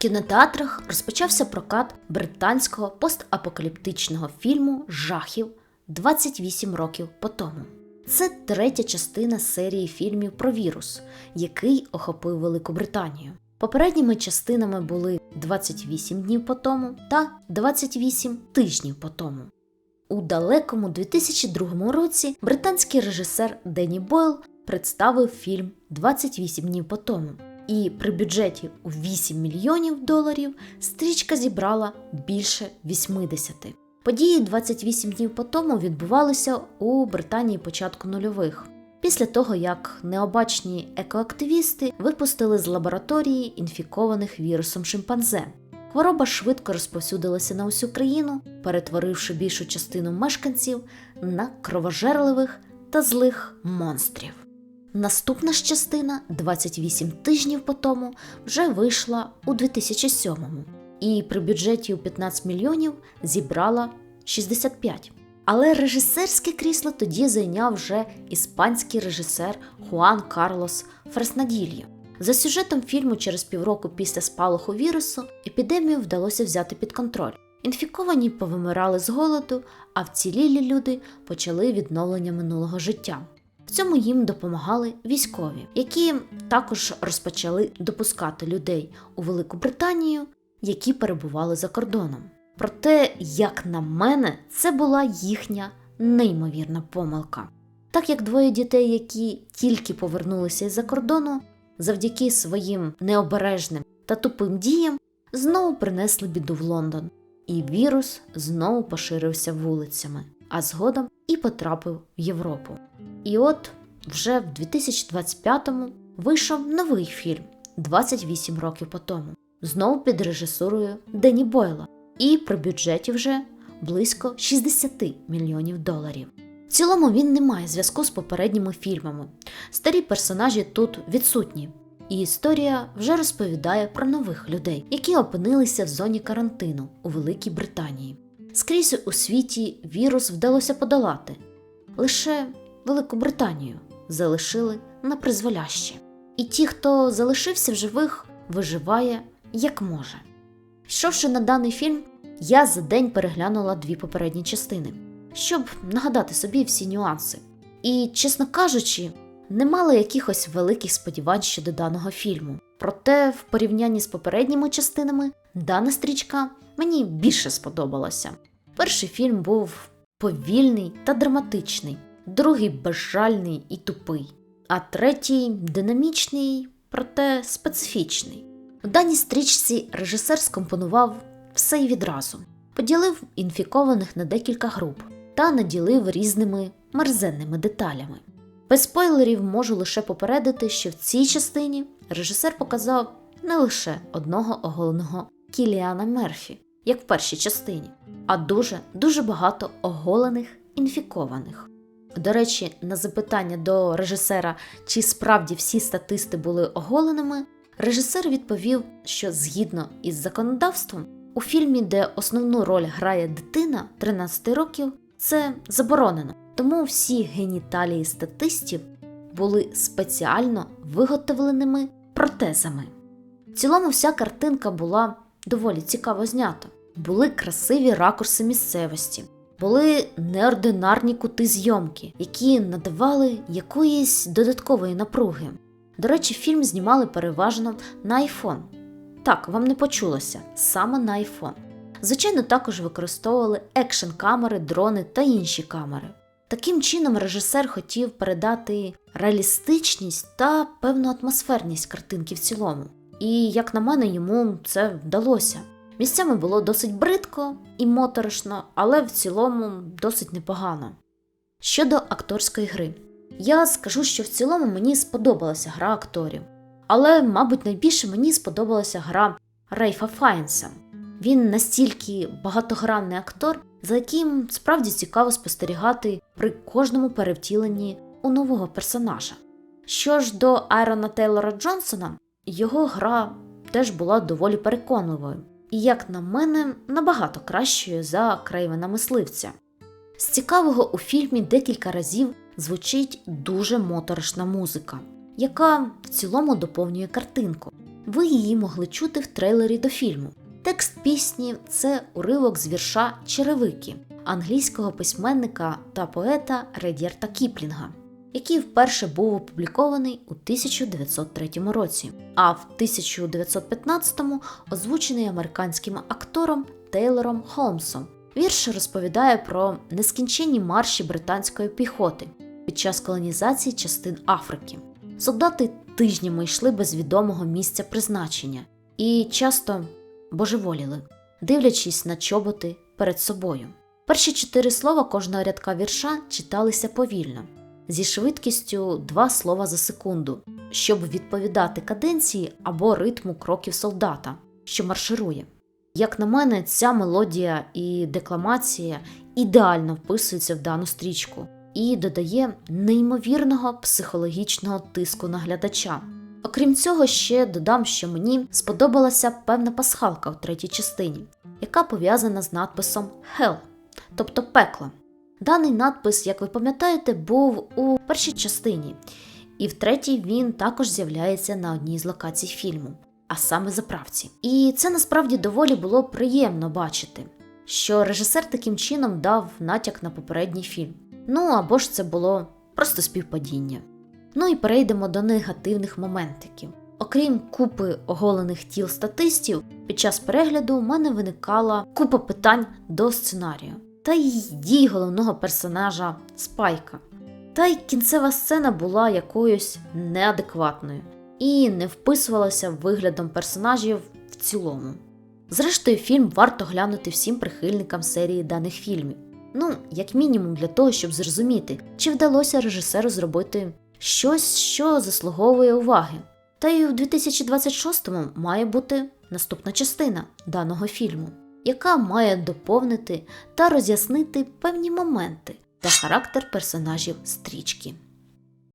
кінотеатрах розпочався прокат британського постапокаліптичного фільму Жахів 28 років по тому. Це третя частина серії фільмів про вірус, який охопив Велику Британію. Попередніми частинами були 28 днів по тому та 28 тижнів по тому. У далекому 2002 році британський режисер Денні Бойл представив фільм 28 днів по тому. І при бюджеті у 8 мільйонів доларів стрічка зібрала більше 80. Події 28 днів по тому відбувалися у Британії початку нульових. Після того, як необачні екоактивісти випустили з лабораторії інфікованих вірусом шимпанзе. Хвороба швидко розповсюдилася на усю країну, перетворивши більшу частину мешканців на кровожерливих та злих монстрів. Наступна ж частина 28 тижнів по тому вже вийшла у 2007-му і при бюджеті у 15 мільйонів зібрала 65. Але режисерське крісло тоді зайняв вже іспанський режисер Хуан Карлос Фреснадільо. За сюжетом фільму через півроку після спалаху вірусу епідемію вдалося взяти під контроль. Інфіковані повимирали з голоду, а вцілілі люди почали відновлення минулого життя. В цьому їм допомагали військові, які також розпочали допускати людей у Велику Британію, які перебували за кордоном. Проте, як на мене, це була їхня неймовірна помилка. Так як двоє дітей, які тільки повернулися із-за кордону, завдяки своїм необережним та тупим діям, знову принесли біду в Лондон, і вірус знову поширився вулицями, а згодом і потрапив в Європу. І от вже в 2025-му вийшов новий фільм 28 років по тому, знову під режисурою Дені Бойла, і при бюджеті вже близько 60 мільйонів доларів. В цілому він не має зв'язку з попередніми фільмами. Старі персонажі тут відсутні, і історія вже розповідає про нових людей, які опинилися в зоні карантину у Великій Британії. Скрізь у світі вірус вдалося подолати. Лише Велику Британію залишили на призволяще. І ті, хто залишився в живих, виживає як може. Йшовши на даний фільм, я за день переглянула дві попередні частини, щоб нагадати собі всі нюанси. І, чесно кажучи, не мала якихось великих сподівань щодо даного фільму. Проте, в порівнянні з попередніми частинами, дана стрічка мені більше сподобалася. Перший фільм був повільний та драматичний, другий безжальний і тупий, а третій динамічний, проте специфічний. У даній стрічці режисер скомпонував все й відразу, поділив інфікованих на декілька груп та наділив різними мерзенними деталями. Без спойлерів можу лише попередити, що в цій частині режисер показав не лише одного оголеного Кіліана Мерфі, як в першій частині, а дуже дуже багато оголених інфікованих. До речі, на запитання до режисера, чи справді всі статисти були оголеними, режисер відповів, що згідно із законодавством, у фільмі, де основну роль грає дитина 13 років, це заборонено. Тому всі геніталії статистів були спеціально виготовленими протезами. В цілому, вся картинка була доволі цікаво знята. Були красиві ракурси місцевості, були неординарні кути зйомки, які надавали якоїсь додаткової напруги. До речі, фільм знімали переважно на iPhone. Так, вам не почулося, саме на iPhone. Звичайно, також використовували екшн камери, дрони та інші камери. Таким чином, режисер хотів передати реалістичність та певну атмосферність картинки в цілому. І, як на мене, йому це вдалося. Місцями було досить бридко і моторошно, але в цілому досить непогано. Щодо акторської гри, я скажу, що в цілому мені сподобалася гра акторів, але, мабуть, найбільше мені сподобалася гра Рейфа Файнса. Він настільки багатогранний актор, за яким справді цікаво спостерігати при кожному перевтіленні у нового персонажа. Що ж до Айрона Тейлора Джонсона, його гра теж була доволі переконливою, і, як на мене, набагато кращою за Крейвена мисливця. З цікавого у фільмі декілька разів звучить дуже моторошна музика, яка в цілому доповнює картинку. Ви її могли чути в трейлері до фільму. Текст пісні це уривок з вірша Черевики англійського письменника та поета Редярта Кіплінга, який вперше був опублікований у 1903 році, а в 1915-му озвучений американським актором Тейлором Холмсом. Вірш розповідає про нескінченні марші британської піхоти під час колонізації частин Африки. Солдати тижнями йшли без відомого місця призначення і часто божеволіли, дивлячись на чоботи перед собою. Перші чотири слова кожного рядка вірша читалися повільно, зі швидкістю два слова за секунду, щоб відповідати каденції або ритму кроків солдата, що марширує. Як на мене, ця мелодія і декламація ідеально вписуються в дану стрічку і додає неймовірного психологічного тиску на глядача. Окрім цього, ще додам, що мені сподобалася певна пасхалка в третій частині, яка пов'язана з надписом Hell, тобто пекло. Даний надпис, як ви пам'ятаєте, був у першій частині, і в третій він також з'являється на одній з локацій фільму, а саме заправці. І це насправді доволі було приємно бачити, що режисер таким чином дав натяк на попередній фільм. Ну або ж це було просто співпадіння. Ну і перейдемо до негативних моментиків. Окрім купи оголених тіл статистів, під час перегляду у мене виникала купа питань до сценарію та й дій головного персонажа Спайка. Та й кінцева сцена була якоюсь неадекватною і не вписувалася виглядом персонажів в цілому. Зрештою, фільм варто глянути всім прихильникам серії даних фільмів. Ну, як мінімум, для того, щоб зрозуміти, чи вдалося режисеру зробити щось, що заслуговує уваги. Та й у 2026-му має бути наступна частина даного фільму, яка має доповнити та роз'яснити певні моменти та характер персонажів стрічки.